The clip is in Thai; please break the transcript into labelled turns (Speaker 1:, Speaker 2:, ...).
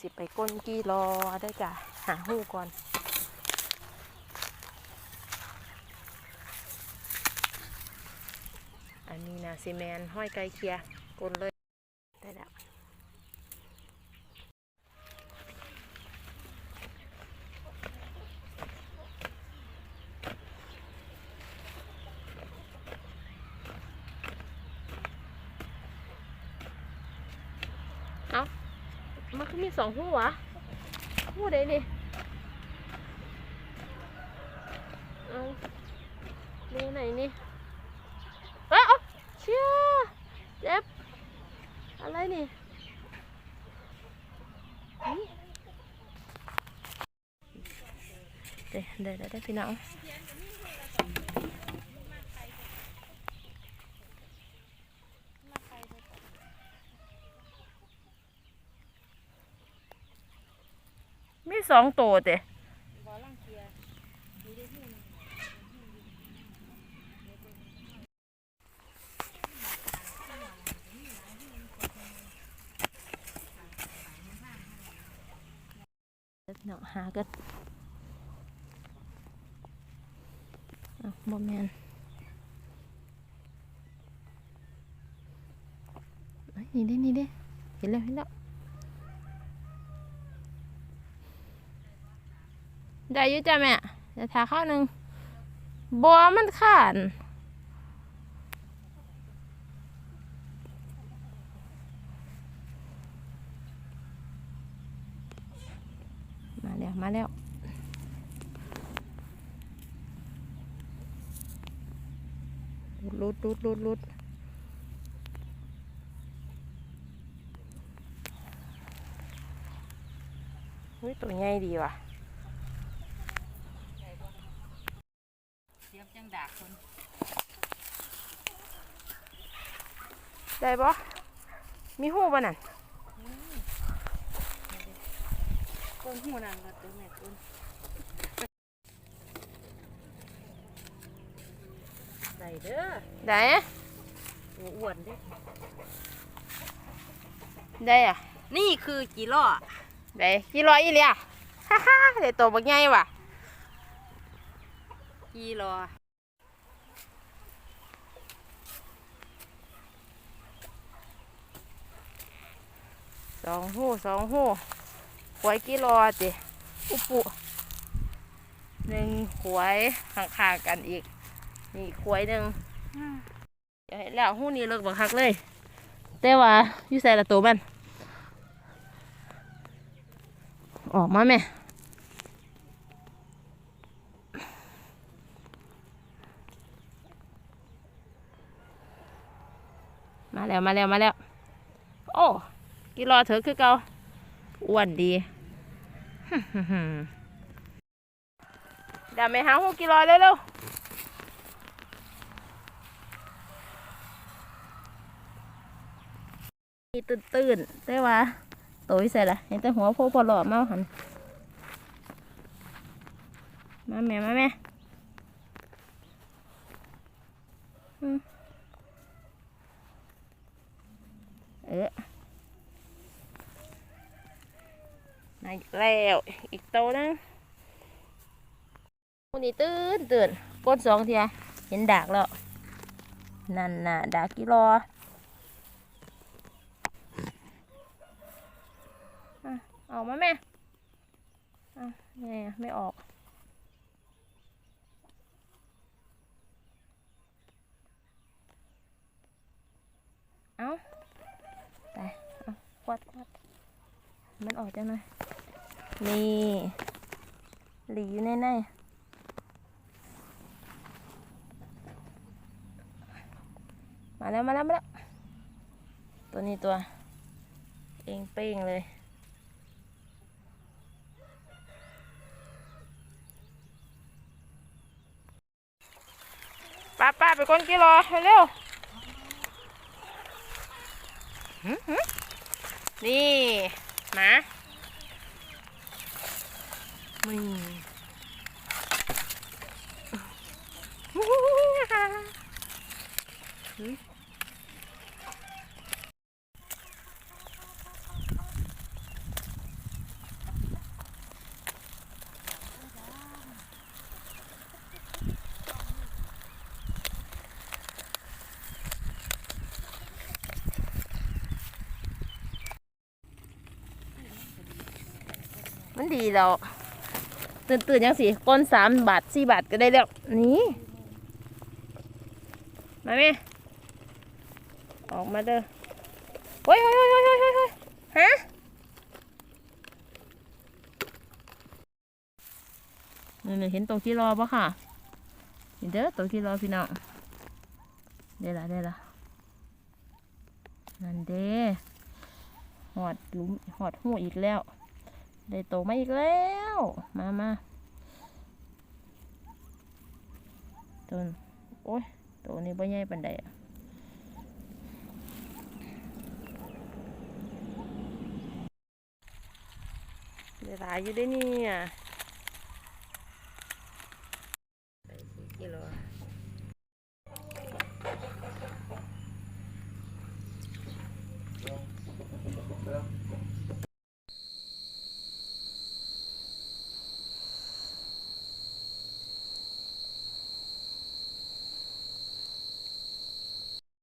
Speaker 1: สิไปก้นกี่รอได้จ้ะหาหูก่อนอันนี้นะซีแมนห้อยไกลเคียกลนเลยได้แล้ว มันก็มีสองหูวะหูใดนี่เอาดูไหนนี่เอ้าเอเชี่ยเจ็บ อะไรนี่เดี๋ยวเดี๋ยวเดี๋ยวเดี๋ยวพี่น้อง มีสองตัวเด้เน้องหากันอะบอแมนนี่เด้นี่เด้เห็นแล้วเห็นแล้ว ได้ยู่จ้ะแม่เดี๋ยวทาข้าวหนึ่งบัวมันขาดมาแล้ว มาแล้วลุดลุดลุดลุดเฮ้ย ตัวใหญ่ดีว่ะ
Speaker 2: เสียบ จังดากคน
Speaker 1: ได้ปะมีหูปะนั่น
Speaker 2: คนหูนั่นก็ตัวแม่คนใส่เด้อ
Speaker 1: ได้
Speaker 2: หัวอ้วนเด้อ
Speaker 1: ได้อะ
Speaker 2: นี่คือจีล่อ
Speaker 1: ได้กี่ร้อยอีเลียฮ่าฮ่าได้ตัวบักใหญ่ว่ะ
Speaker 2: จีรอ
Speaker 1: สองหูสองหูหวยกี่รอจิอุปุหนึ่งหวยข้างๆกันอีก นี่หวยหนึ่งเดี๋ยวเห็นแล้วหูนี้เลิกบักคักเลย แต่ว่าอยู่ใส่ละตัวมัน ออกมาแม่มาแล้วมาแล้วมาแล้ว โอ้ กี่รอเถอะคือเกาอ้วนดีดี๋ยวไปหาหูกี่รอเร็วๆมีตื่นตื่นๆแต่ว่าตัวใส่ละเห็นแต่หัวโพพอหล่อมาหันมาแม่มาแม่อืมเออ มา อีกแล้ว อีกโตัวหนึงวันนี้ตื่นตื่นกดสองเทียเห็นดากแล้ว นั่นน่ะดากกี่รอออกมาแม่อะไงอ่ไม่ออก เอาไปเอาควัดควัดมันออกจังเลย นี่หลีอยู่ในในมาแล้วมาแล้วมาแล้ว ตัวนี้ตัว เองเป้งเลย ป้าป้าไปก้นกิโลเร็วๆหืมหื ไม่มีมันดีแล้ว ตื่นตื่นยังสิก้นสามบาทสี่บาทก็ได้แล้ว นี่มาไหมออกมาเด้อเฮ้ยเฮ้ยเฮ้ยเฮ้ยเฮ้ยเฮ้ยเฮ้ยฮะนี่นี่เห็นตรงที่รอปะค่ะเห็นเด้อตรงที่รอพี่น้องได้ละได้ละนั่นเด้หอดหลุมหอดหูอีกแล้ว ได้โตมาอีกแล้ว มามาต้นโอ้ยตัวนี้บ่ใหญ่ปานใดอะได้หลายอยู่ได้นี่อะไปสี่
Speaker 2: กิโล